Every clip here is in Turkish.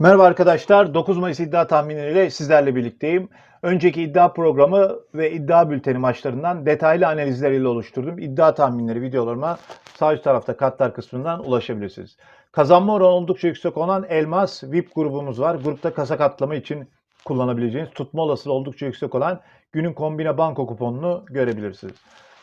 Merhaba arkadaşlar. 9 Mayıs iddia tahminleriyle sizlerle birlikteyim. Önceki iddia programı ve iddia bülteni maçlarından detaylı analizleriyle oluşturduğum iddia tahminleri videolarıma sağ üst tarafta katlar kısmından ulaşabilirsiniz. Kazanma oranı oldukça yüksek olan Elmas VIP grubumuz var. Grupta kasa katlama için kullanabileceğiniz tutma olasılığı oldukça yüksek olan günün kombine banko kuponunu görebilirsiniz.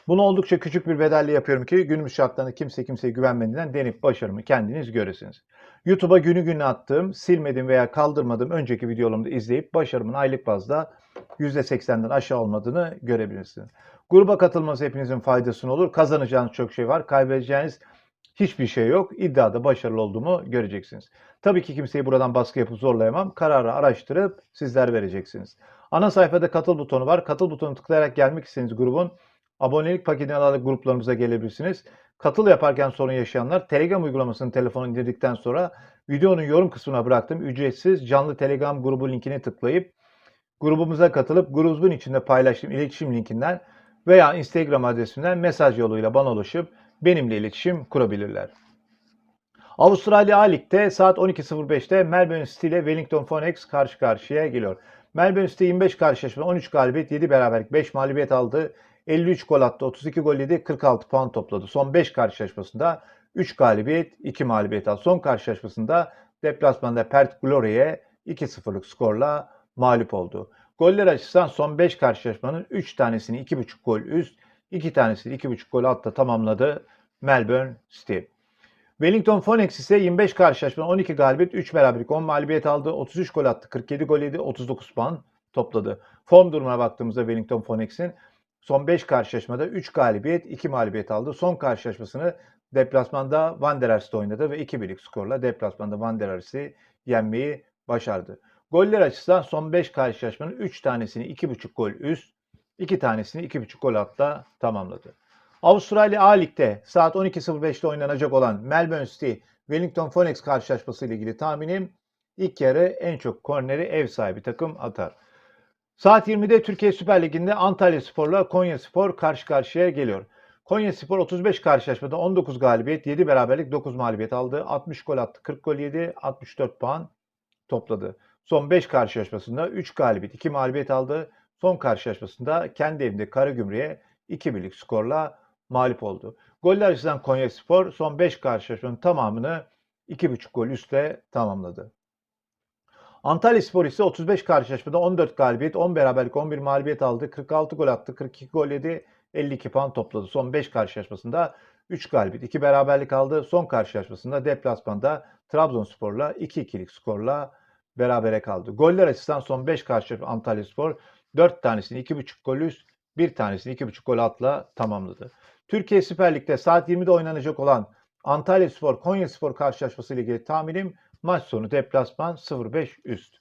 Bunu oldukça küçük bir bedelle yapıyorum ki günümüz şartlarında kimse kimseye güvenmediğinden denip başarımı kendiniz göresiniz. YouTube'a günü günü attığım, silmedim veya kaldırmadığım önceki videolarımı da izleyip başarımın aylık bazda %80'den aşağı olmadığını görebilirsiniz. Gruba katılması hepinizin faydasına olur. Kazanacağınız çok şey var. Kaybedeceğiniz hiçbir şey yok. İddiada başarılı olduğumu göreceksiniz. Tabii ki kimseyi buradan baskı yapıp zorlayamam. Kararı araştırıp sizler vereceksiniz. Ana sayfada katıl butonu var. Katıl butonuna tıklayarak gelmek istediğiniz grubun abonelik paketini alarak gruplarımıza gelebilirsiniz. Katıl yaparken sorun yaşayanlar Telegram uygulamasını telefonu indirdikten sonra videonun yorum kısmına bıraktığım ücretsiz canlı Telegram grubu linkini tıklayıp grubumuza katılıp grubun içinde paylaştığım iletişim linkinden veya Instagram adresinden mesaj yoluyla bana ulaşıp benimle iletişim kurabilirler. Avustralya A Lig'de saat 12.05'te Melbourne City ile Wellington Phoenix karşı karşıya geliyor. Melbourne City 25 karşılaşma 13 galibiyet 7 beraberlik 5 mağlubiyet aldı. 53 gol attı, 32 gol yedi, 46 puan topladı. Son 5 karşılaşmasında 3 galibiyet, 2 mağlubiyet aldı. Son karşılaşmasında deplasmanda Perth Glory'e 2-0'lık skorla mağlup oldu. Goller açısından son 5 karşılaşmanın 3 tanesini 2.5 gol üst, 2 tanesini 2.5 gol altta tamamladı Melbourne City. Wellington Phoenix ise 25 karşılaşma 12 galibiyet 3 beraberlik 10 mağlubiyet aldı. 33 gol attı 47 gol yedi 39 puan topladı. Form durumuna baktığımızda Wellington Phoenix'in son 5 karşılaşmada 3 galibiyet 2 mağlubiyet aldı. Son karşılaşmasını deplasmanda Wanderers'te oynadı ve 2-1'lik skorla deplasmanda Wanderers'i yenmeyi başardı. Goller açısından son 5 karşılaşmanın 3 tanesini 2.5 gol üst, 2 tanesini 2.5 gol atla tamamladı. Avustralya A Lig'de saat 12.05'te oynanacak olan Melbourne City Wellington Phoenix karşılaşması ile ilgili tahminim ilk yarı en çok korneri ev sahibi takım atar. Saat 20'de Türkiye Süper Ligi'nde Antalya Spor'la Konya Spor karşı karşıya geliyor. Konya Spor 35 karşılaşmada 19 galibiyet, 7 beraberlik, 9 mağlubiyet aldı. 60 gol attı, 40 gol yedi, 64 puan topladı. Son 5 karşılaşmasında 3 galibiyet, 2 mağlubiyet aldı. Son karşılaşmasında kendi evinde Karagümrük'e 2 birlik skorla mağlup oldu. Goller açısından Konya Spor son 5 karşılaşmanın tamamını 2,5 gol üstle tamamladı. Antalya Spor ise 35 karşılaşmada 14 galibiyet, 10 beraberlik, 11 mağlubiyet aldı. 46 gol attı, 42 gol yedi, 52 puan topladı. Son 5 karşılaşmasında 3 galibiyet, 2 beraberlik aldı. Son karşılaşmasında deplasmanda Trabzonspor'la 2-2'lik skorla berabere kaldı. Goller açısından son 5 karşılaşma Antalya Spor 4 tanesini 2,5 gol üst, 1 tanesini 2,5 gol atla tamamladı. Türkiye Süper Lig'de saat 20'de oynanacak olan Antalya Spor Konya Spor karşılaşması ile ilgili tahminim maç sonu deplasman 0-5 üst.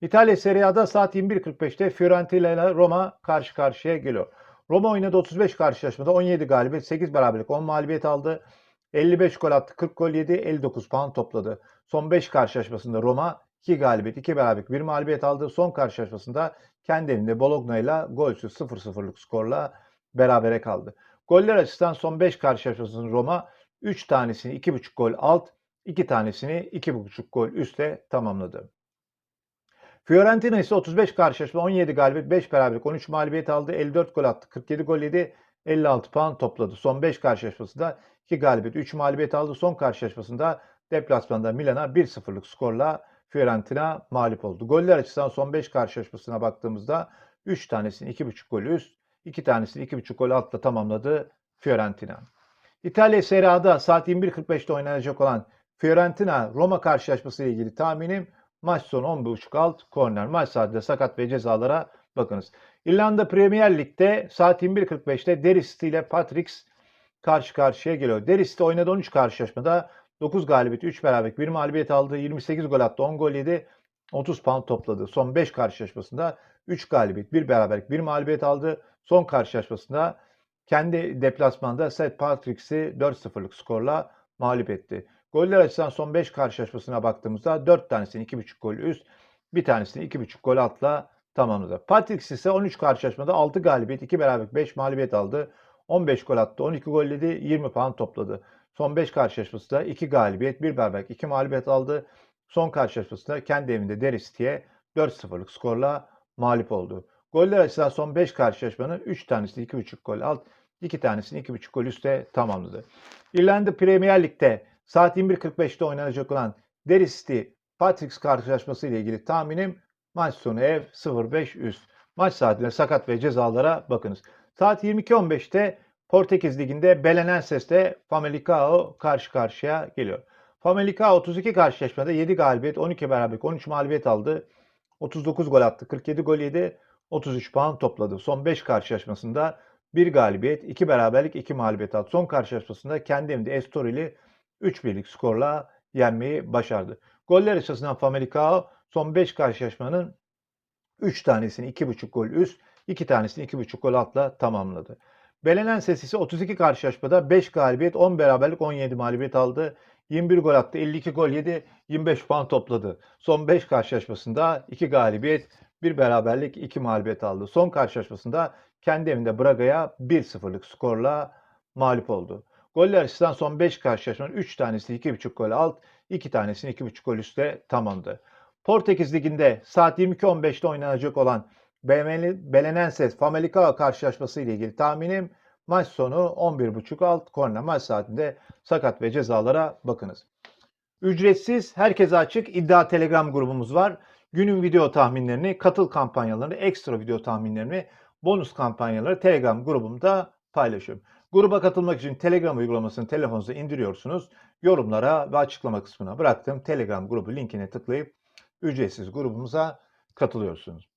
İtalya Serie A'da saat 21.45'te Fiorentina ile Roma karşı karşıya geliyor. Roma oynadı 35 karşılaşmada 17 galibiyet, 8 beraberlik, 10 mağlubiyet aldı. 55 gol attı, 40 gol yedi, 59 puan topladı. Son 5 karşılaşmasında Roma 2 galibiyet, 2 beraberlik, 1 mağlubiyet aldı. Son karşılaşmasında kendi evinde Bologna ile golsüz 0-0'lık skorla berabere kaldı. Goller açısından son 5 karşılaşmasında Roma 3 tanesini 2,5 gol alt, 2 tanesini 2,5 gol üstte tamamladı. Fiorentina ise 35 karşılaşma 17 galibiyet 5 beraberlik 13 mağlubiyet aldı. 54 gol attı. 47 gol yedi. 56 puan topladı. Son 5 karşılaşmasında 2 galibiyet 3 mağlubiyet aldı. Son karşılaşmasında deplasmanda Milan'a 1-0'lık skorla Fiorentina mağlup oldu. Goller açısından son 5 karşılaşmasına baktığımızda 3 tanesini 2,5 gol üst, 2 tanesini 2,5 gol altla tamamladı Fiorentina. İtalya Serie A'da saat 21.45'te oynanacak olan Fiorentina Roma karşılaşması ile ilgili tahminim maç sonu 11.5 alt korner. Maç saatinde sakat ve cezalara bakınız. İrlanda Premier Lig'de saat 21.45'te Derry City ile Patricks karşı karşıya geliyor. City oynadı 13 karşılaşmada 9 galibiyet, 3 beraberlik, 1 mağlubiyet aldı. 28 gol attı, 10 gol yedi. 30 puan topladı. Son 5 karşılaşmasında 3 galibiyet, 1 beraberlik, 1 mağlubiyet aldı. Son karşılaşmasında kendi deplasmanda St. Patrick's'i 4-0'lık skorla mağlup etti. Goller açısından son 5 karşılaşmasına baktığımızda 4 tanesini 2,5 gol üst, bir tanesini 2,5 gol atla tamamladı. Patrick ise 13 karşılaşmada 6 galibiyet, 2 beraberlik, 5 mağlubiyet aldı. 15 gol attı, 12 gol yedi, 20 puan topladı. Son 5 karşılaşmasında 2 galibiyet, 1 beraberlik, 2 mağlubiyet aldı. son karşılaşmasında kendi evinde Deristi'ye 4-0'lık skorla mağlup oldu. Goller açısından son 5 karşılaşmanın 3 tanesini 2.5 gol alt, 2 tanesini 2.5 gol üstte tamamladı. İrlanda Premier Lig'de saat 21.45'te oynanacak olan Deristi Patricks karşılaşması ile ilgili tahminim maç sonu ev 0-5 üst. Maç saatinde sakat ve cezalara bakınız. Saat 22.15'te Portekiz Ligi'nde Belenenses'te Famalicão karşı karşıya geliyor. Famalicão 32 karşılaşmada 7 galibiyet, 12 beraberlik, 13 mağlubiyet aldı. 39 gol attı, 47 gol yedi, 33 puan topladı. Son 5 karşılaşmasında 1 galibiyet, 2 beraberlik, 2 mağlubiyet aldı. Son karşılaşmasında kendi evinde Estoril'i 3 birlik skorla yenmeyi başardı. Goller açısından Famalicão son 5 karşılaşmanın 3 tanesini 2.5 gol üst, 2 tanesini 2.5 gol altla tamamladı. Belenen Sesisi 32 karşılaşmada 5 galibiyet, 10 beraberlik, 17 mağlubiyet aldı. 21 gol attı, 52 gol yedi, 25 puan topladı. Son 5 karşılaşmasında 2 galibiyet, 1 beraberlik, 2 mağlubiyet aldı. Son karşılaşmasında kendi evinde Braga'ya 1-0'lık skorla mağlup oldu. Goller açısından son 5 karşılaşmanın 3 tanesi 2.5 gol alt, 2 tanesini 2.5 gol üstte tamamladı. Portekiz Ligi'nde saat 22.15'te oynanacak olan Belenenses Famalicão karşılaşması ile ilgili tahminim maç sonu 11.5 alt korner maç saatinde sakat ve cezalara bakınız. Ücretsiz, herkese açık iddia telegram grubumuz var. Günün video tahminlerini, katıl kampanyalarını, ekstra video tahminlerini, bonus kampanyaları telegram grubumda paylaşıyorum. Gruba katılmak için telegram uygulamasını telefonunuza indiriyorsunuz. Yorumlara ve açıklama kısmına bıraktığım telegram grubu linkine tıklayıp ücretsiz grubumuza katılıyorsunuz.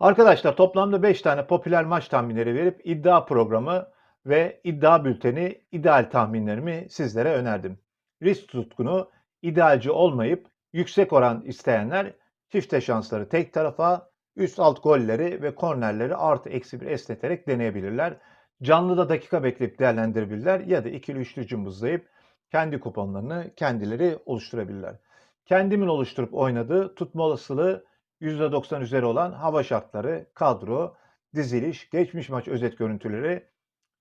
Arkadaşlar toplamda 5 tane popüler maç tahminleri verip iddia programı ve iddia bülteni ideal tahminlerimi sizlere önerdim. Risk tutkunu, idealci olmayıp yüksek oran isteyenler çifte şansları tek tarafa, üst alt golleri ve kornerleri artı eksi bir esneterek deneyebilirler. Canlıda dakika bekleyip değerlendirebilirler ya da ikili üçlü cımbızlayıp kendi kuponlarını kendileri oluşturabilirler. Kendimin oluşturup oynadığı tutma olasılığı %90 üzeri olan hava şartları, kadro, diziliş, geçmiş maç özet görüntüleri,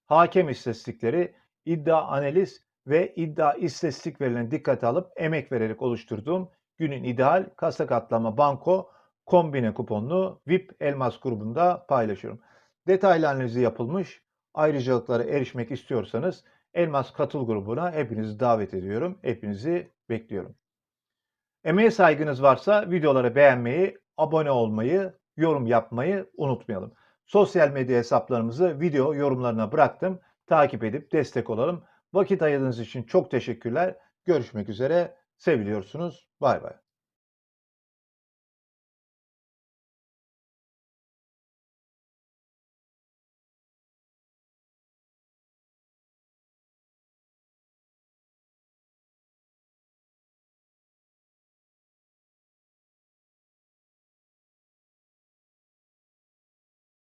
hakem istatistikleri, iddia analiz ve iddia istatistik verilerini dikkate alıp emek vererek oluşturduğum günün ideal kasa katlama banko kombine kuponlu VIP Elmas grubunda paylaşıyorum. Detaylı analizi yapılmış. Ayrıcalıklara erişmek istiyorsanız Elmas katıl grubuna hepinizi davet ediyorum. Hepinizi bekliyorum. Emeğe saygınız varsa videoları beğenmeyi, abone olmayı, yorum yapmayı unutmayalım. Sosyal medya hesaplarımızı video yorumlarına bıraktım. Takip edip destek olalım. Vakit ayırdığınız için çok teşekkürler. Görüşmek üzere. Seviliyorsunuz. Bay bay.